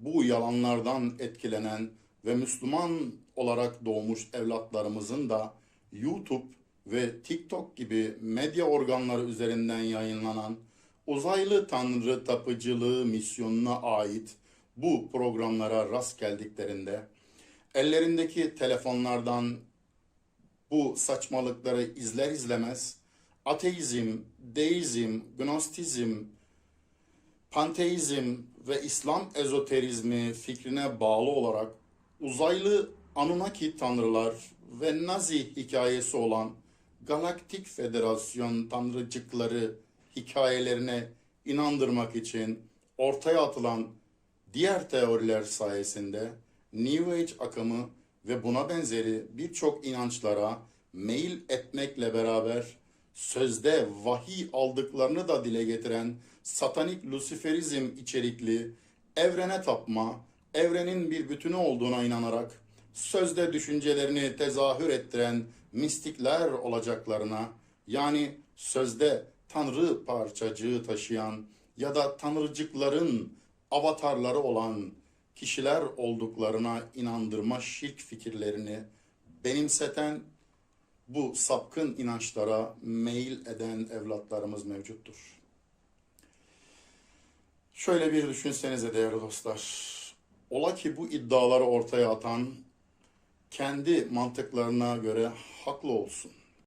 bu yalanlardan etkilenen ve Müslüman olarak doğmuş evlatlarımızın da YouTube ve TikTok gibi medya organları üzerinden yayınlanan uzaylı tanrı tapıcılığı misyonuna ait bu programlara rast geldiklerinde ellerindeki telefonlardan bu saçmalıkları izler izlemez ateizm, deizm, gnostizm, panteizm ve İslam ezoterizmi fikrine bağlı olarak uzaylı Anunnaki tanrılar ve Nazi hikayesi olan Galaktik Federasyon tanrıcıkları hikayelerine inandırmak için ortaya atılan diğer teoriler sayesinde New Age akımı ve buna benzeri birçok inançlara meyil etmekle beraber sözde vahiy aldıklarını da dile getiren satanik lusiferizm içerikli evrene tapma, evrenin bir bütünü olduğuna inanarak sözde düşüncelerini tezahür ettiren mistikler olacaklarına yani sözde tanrı parçacığı taşıyan ya da tanrıcıkların avatarları olan kişiler olduklarına inandırma şirk fikirlerini benimseten bu sapkın inançlara meyil eden evlatlarımız mevcuttur. Şöyle bir düşünsenize değerli dostlar. Ola ki bu iddiaları ortaya atan kendi mantıklarına göre haklı olsun.